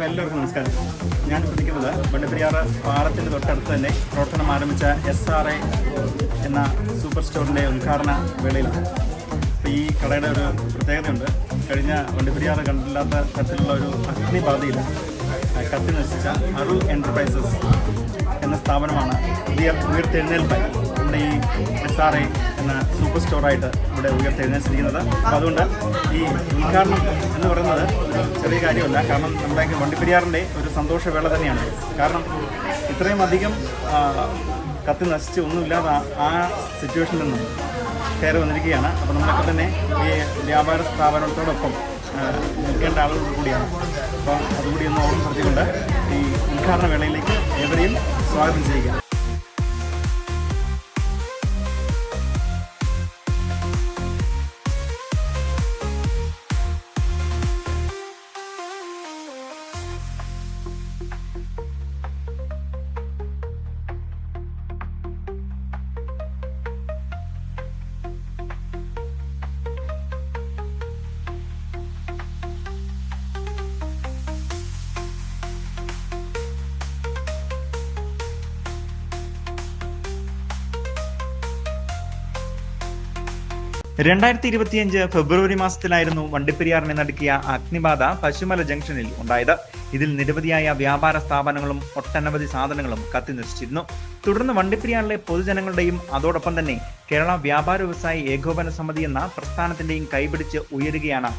അപ്പോൾ എല്ലാവർക്കും നമസ്കാരം. ഞാൻ ശ്രദ്ധിക്കുന്നത് വണ്ടിപ്പെരിയാർ പാറത്തിന്റെ തൊട്ടടുത്ത് തന്നെ പ്രവർത്തനം ആരംഭിച്ച എസ് ആർ എ എന്ന സൂപ്പർ സ്റ്റോറിന്റെ ഉദ്ഘാടന വേളയിലാണ്. അപ്പോൾ ഈ കടയുടെ ഒരു പ്രത്യേകതയുണ്ട്. കഴിഞ്ഞ വണ്ടിപ്പെരിയാർ കണ്ടില്ലാത്ത തരത്തിലുള്ള ഒരു അഗ്നിബാധയിൽ കത്തി നശിച്ച അരുൾ എന്റർപ്രൈസസ് എന്ന സ്ഥാപനമാണ് ഉയർ ഉയർത്തെഴുന്നേൽപ്പായി നമ്മുടെ ഈ എസ് ആർ ഐ എന്ന സൂപ്പർ സ്റ്റോറായിട്ട് ഇവിടെ ഉയർത്തെഴുന്നേൽച്ചിരിക്കുന്നത് അപ്പോൾ അതുകൊണ്ട് ഈ ഉദ്ഘാടനം എന്ന് പറയുന്നത് ചെറിയ കാര്യമല്ല. കാരണം നമ്മുടെ വണ്ടിപ്പെരിയാറിന്റെ ഒരു സന്തോഷവേള തന്നെയാണ്. കാരണം ഇത്രയും അധികം കത്തി നശിച്ച് ഒന്നുമില്ലാതെ ആ- സിറ്റുവേഷനിൽ നിന്നും കയറി വന്നിരിക്കുകയാണ്. അപ്പോൾ നമ്മളൊക്കെ തന്നെ ഈ വ്യാപാര സ്ഥാപനത്തോടൊപ്പം നിൽക്കേണ്ട ആളുകൾ കൂടിയാണ്. അപ്പോൾ അതുകൂടി ഒന്ന് ഓർമ്മപ്പെടുത്തിക്കൊണ്ട് ഈ ഉദ്ഘാടന വേളയിലേക്ക് ഏവരെയും സ്വാഗതം ചെയ്യുക. രണ്ടായിരത്തി ഇരുപത്തിയഞ്ച് ഫെബ്രുവരി മാസത്തിലായിരുന്നു വണ്ടിപ്പെരിയാറിനെ നടുക്കിയ അഗ്നിബാധ പശുമല ജംഗ്ഷനിൽ ഉണ്ടായത്. ഇതിൽ നിരവധിയായ വ്യാപാര സ്ഥാപനങ്ങളും ഒട്ടനവധി സാധനങ്ങളും കത്തി നശിച്ചിരുന്നു. തുടർന്ന് വണ്ടിപ്പെരിയാറിലെ പൊതുജനങ്ങളുടെയും അതോടൊപ്പം തന്നെ കേരള വ്യാപാര വ്യവസായി ഏകോപന സമിതി എന്ന പ്രസ്ഥാനത്തിന്റെയും കൈപിടിച്ച് ഉയരുകയാണ്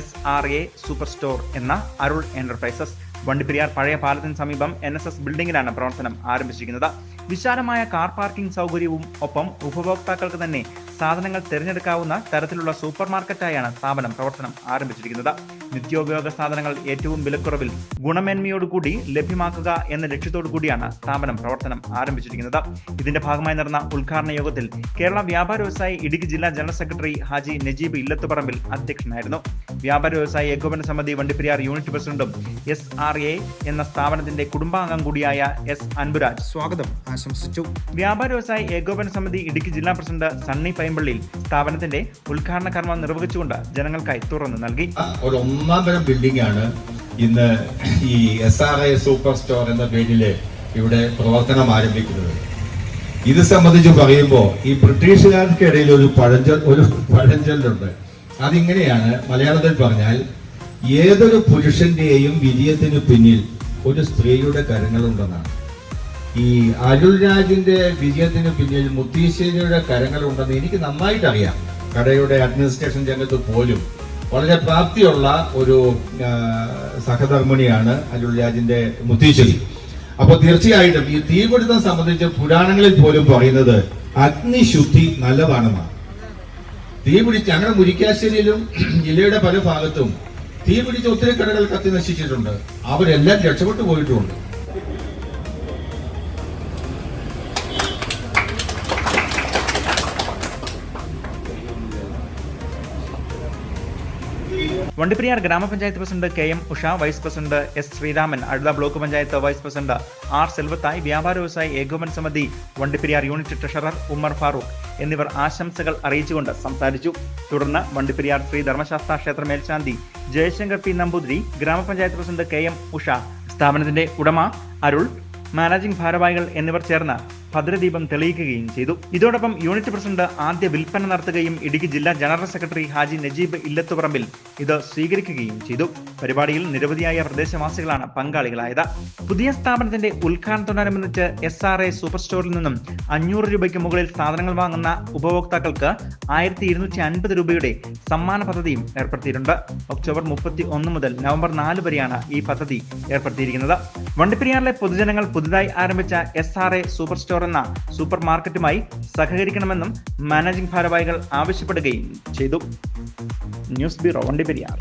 S R A super store എന്ന അരുൾ എന്റർപ്രൈസസ്. വണ്ടിപ്പെരിയാർ പഴയ പാലത്തിന് സമീപം എൻ എസ് എസ് ബിൽഡിംഗിലാണ് പ്രവർത്തനം ആരംഭിച്ചിരിക്കുന്നത്. വിശാലമായ കാർ പാർക്കിംഗ് സൗകര്യവും ഒപ്പം ഉപഭോക്താക്കൾക്ക് തന്നെ സാധനങ്ങൾ തിരഞ്ഞെടുക്കാവുന്ന തരത്തിലുള്ള സൂപ്പർ മാർക്കറ്റായാണ് സ്ഥാപനം പ്രവർത്തനം ആരംഭിച്ചിരിക്കുന്നത്. നിത്യോപയോഗ സാധനങ്ങൾ ഏറ്റവും വിലക്കുറവിൽ ഗുണമേന്മയോടുകൂടി ലഭ്യമാക്കുക എന്ന ലക്ഷ്യത്തോടു കൂടിയാണ് സ്ഥാപനം പ്രവർത്തനം ആരംഭിച്ചിരിക്കുന്നത്. ഇതിന്റെ ഭാഗമായി നടന്ന ഉദ്ഘാടന യോഗത്തിൽ കേരള വ്യാപാര വ്യവസായി ഇടുക്കി ജില്ലാ ജനറൽ സെക്രട്ടറി ഹാജി നജീബ് ഇല്ലത്തുപറമ്പിൽ അധ്യക്ഷനായിരുന്നു. വ്യാപാര വ്യവസായ ഏകോപന സമിതി വണ്ടിപ്പെരിയാർ യൂണിറ്റ് പ്രസിഡന്റും എസ് ആർ എ എന്ന സ്ഥാപനത്തിന്റെ കുടുംബാംഗം കൂടിയായ എസ് അൻപുരാജ്. സ്വാഗതം. ആശംസിച്ചു. വ്യാപാര വ്യവസായ ഏകോപന സമിതി ഇടുക്കി ജില്ലാ പ്രസിഡന്റ് സണ്ണി പൈമ്പള്ളിയിൽ സ്ഥാപനത്തിന്റെ ഉദ്ഘാടന കർമ്മം നിർവഹിച്ചുകൊണ്ട് ജനങ്ങൾക്കായി തുറന്നു നൽകി. ഒരു ഒന്നാം തരം ബിൽഡിംഗ് ആണ് ഇന്ന് ഈ S R I super store എന്ന പേരിൽ ഇവിടെ പ്രവർത്തനം ആരംഭിക്കുന്നത്. ഇത് സംബന്ധിച്ച് പറയുമ്പോൾ ഈ ബ്രിട്ടീഷുകാർക്കിടയിൽ ഒരു പഴഞ്ചൽ ഒരു പഴഞ്ചൊല്ലുണ്ട്. അതിങ്ങനെയാണ് മലയാളത്തിൽ പറഞ്ഞാൽ ഏതൊരു പുരുഷന്റെയും വിജയത്തിന് പിന്നിൽ ഒരു സ്ത്രീയുടെ കരങ്ങളുണ്ടെന്നാണ്. ഈ അരുൾരാജിന്റെ വിജയത്തിന് പിന്നിൽ മുത്തീശ്ശേരിയുടെ കരങ്ങളുണ്ടെന്ന് എനിക്ക് നന്നായിട്ട് അറിയാം കടയുടെ അഡ്മിനിസ്ട്രേഷൻ രംഗത്ത് പോലും വളരെ പ്രാപ്തിയുള്ള ഒരു സഹധർമ്മിണിയാണ് സഹധർമ്മിണിയാണ് അരുൾരാജിന്റെ മുത്തീശ്ശേരി. അപ്പൊ തീർച്ചയായിട്ടും ഈ തീപിടുത്തം സംബന്ധിച്ച് പുരാണങ്ങളിൽ പോലും പറയുന്നത് അഗ്നിശുദ്ധി നല്ലതാണെന്നാണ്. തീ പിടിച്ച് അങ്ങനെ മുരിക്കാശ്ശേരിയിലും ജില്ലയുടെ പല ഭാഗത്തും തീ പിടിച്ച് ഒത്തിരി കടകൾ കത്തി നശിച്ചിട്ടുണ്ട്. അവരെല്ലാം രക്ഷപ്പെട്ടു പോയിട്ടുമുണ്ട് വണ്ടിപ്പെരിയാർ ഗ്രാമപഞ്ചായത്ത് president K M Usha vice president S Sreeraman അടുത്ത block panchayat vice president R സെൽവത്തായി വ്യാപാര വ്യവസായ ഏകോപന സമിതി വണ്ടിപ്പെരിയാർ യൂണിറ്റ് ട്രഷറർ ഉമ്മർ ഫാറൂഖ് എന്നിവർ ആശംസകൾ അറിയിച്ചുകൊണ്ട് സംസാരിച്ചു. തുടർന്ന് വണ്ടിപ്പെരിയാർ ശ്രീ ധർമ്മശാസ്ത്ര ക്ഷേത്ര മേൽശാന്തി ജയശങ്കർ പി നമ്പൂതിരി ഗ്രാമപഞ്ചായത്ത് പ്രസിഡന്റ് കെ എം ഉഷ സ്ഥാപനത്തിന്റെ ഉടമ അരുൾ മാനേജിംഗ് ഭാരവാഹികൾ എന്നിവർ ചേർന്ന് ഭദ്രദീപം തെളിയിക്കുകയും ചെയ്തു. ഇതോടൊപ്പം യൂണിറ്റ് പ്രസിഡന്റ് ആദ്യ വിൽപ്പന നടത്തുകയും ഇടുക്കി ജില്ലാ ജനറൽ സെക്രട്ടറി ഹാജി നജീബ് ഇല്ലത്തുപറമ്പിൽ ഇത് സ്വീകരിക്കുകയും ചെയ്തു. പരിപാടിയിൽ നിരവധിയായ പ്രദേശവാസികളാണ് പങ്കാളികളായത്. പുതിയ സ്ഥാപനത്തിന്റെ ഉദ്ഘാടനത്തോടനുബന്ധിച്ച് എസ് ആർ എ സൂപ്പർ സ്റ്റോറിൽ നിന്നും അഞ്ഞൂറ് രൂപയ്ക്ക് മുകളിൽ സാധനങ്ങൾ വാങ്ങുന്ന ഉപഭോക്താക്കൾക്ക് ആയിരത്തി ഇരുന്നൂറ്റി അൻപത് രൂപയുടെ സമ്മാന പദ്ധതിയും ഏർപ്പെടുത്തിയിട്ടുണ്ട്. ഒക്ടോബർ മുപ്പത്തി ഒന്ന് മുതൽ നവംബർ നാല് വരെയാണ് ഈ പദ്ധതി ഏർപ്പെടുത്തിയിരിക്കുന്നത്. വണ്ടിപ്പെരിയാറിലെ പൊതുജനങ്ങൾ പുതുതായി ആരംഭിച്ച S R A super store എന്ന സൂപ്പർ മാർക്കറ്റുമായി സഹകരിക്കണമെന്നും മാനേജിംഗ് ഭാരവാഹികൾ ആവശ്യപ്പെടുകയും ചെയ്തു. News bureau Vandiperiyar.